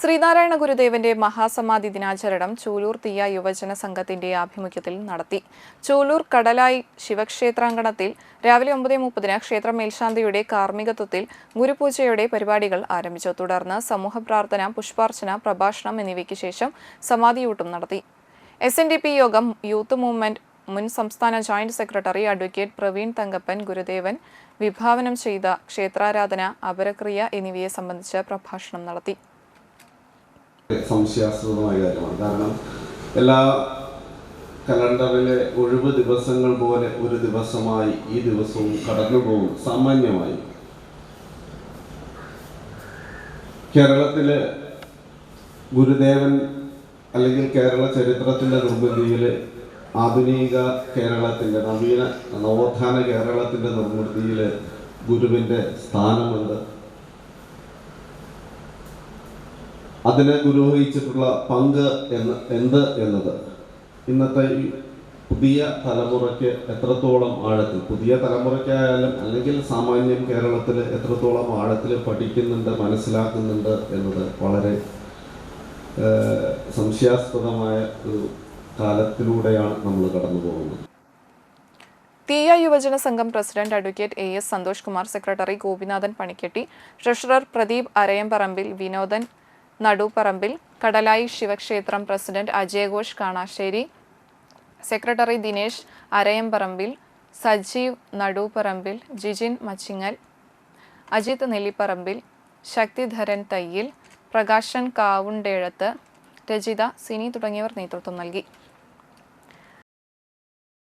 ശ്രീനാരായണ ഗുരുദേവന്റെ മഹാസമാധി ദിനാചരണം ചൂലൂർ തീയ യുവജന സംഘത്തിന്റെ ആഭിമുഖ്യത്തിൽ നടത്തി. ചൂലൂർ കടലായി ശിവക്ഷേത്രാങ്കണത്തിൽ രാവിലെ ഒമ്പത് മുപ്പതിന് ക്ഷേത്ര മേൽശാന്തിയുടെ കാർമ്മികത്വത്തിൽ ഗുരുപൂജയുടെ പരിപാടികൾ ആരംഭിച്ചു. തുടർന്ന് സമൂഹ പ്രാർത്ഥന പുഷ്പാർച്ചന പ്രഭാഷണം എന്നിവയ്ക്ക് ശേഷം സമാധിയൂട്ടും നടത്തി. എസ് എൻ ഡി പി യോഗം യൂത്ത് മൂവ്മെന്റ് മുൻ സംസ്ഥാന joint secretary advocate Praveen Thankappan ഗുരുദേവൻ വിഭാവനം ചെയ്ത ക്ഷേത്രാരാധന അപരക്രിയ എന്നിവയെ സംബന്ധിച്ച് പ്രഭാഷണം നടത്തി. സംശയാസ്പദമായ കാര്യമാണ് കാരണം എല്ലാ കലണ്ടറിലെ ഒഴിവ് ദിവസങ്ങൾ പോലെ ഒരു ദിവസമായി ഈ ദിവസവും കടന്നു പോകും സാമാന്യമായി. കേരളത്തിലെ ഗുരുദേവൻ അല്ലെങ്കിൽ കേരള ചരിത്രത്തിന്റെ നിർമ്മിതിയിൽ ആധുനിക കേരളത്തിന്റെ നവീന നവോത്ഥാന കേരളത്തിന്റെ നിർമ്മിതിയിൽ ഗുരുവിന്റെ സ്ഥാനമുണ്ട്. അതിനെ ദുരോഹിച്ചിട്ടുള്ള പങ്ക് എന്ന് എന്ത് എന്നത്? ഇന്നത്തെ ഈ പുതിയ തലമുറയ്ക്ക് എത്രത്തോളം ആഴത്തിൽ പുതിയ തലമുറയ്ക്കായാലും അല്ലെങ്കിൽ സാമാന്യം കേരളത്തിൽ എത്രത്തോളം ആഴത്തിൽ പഠിക്കുന്നുണ്ട് മനസ്സിലാക്കുന്നുണ്ട് എന്നത് വളരെ സംശയാസ്പദമായ ഒരു കാലത്തിലൂടെയാണ് നമ്മൾ കടന്നു പോകുന്നത്. തീയ യുവജന സംഘം president advocate A S Santhosh Kumar secretary Gopinathan Panikketti treasurer Pradeep Arayamparambil Vinodan Naduparambil Kadalayi ശിവക്ഷേത്രം പ്രസിഡന്റ് അജയഘോഷ് കാണാശ്ശേരി. സെക്രട്ടറി ദിനേശ് അരയംപറമ്പിൽ സജീവ് നടുപ്പറമ്പിൽ ജിജിൻ മച്ചിങ്ങൽ. അജിത് നെല്ലിപ്പറമ്പിൽ ശക്തിധരൻ തയ്യിൽ പ്രകാശൻ കാവുണ്ടേഴത്ത് രചിത സിനി തുടങ്ങിയവർ നേതൃത്വം നൽകി.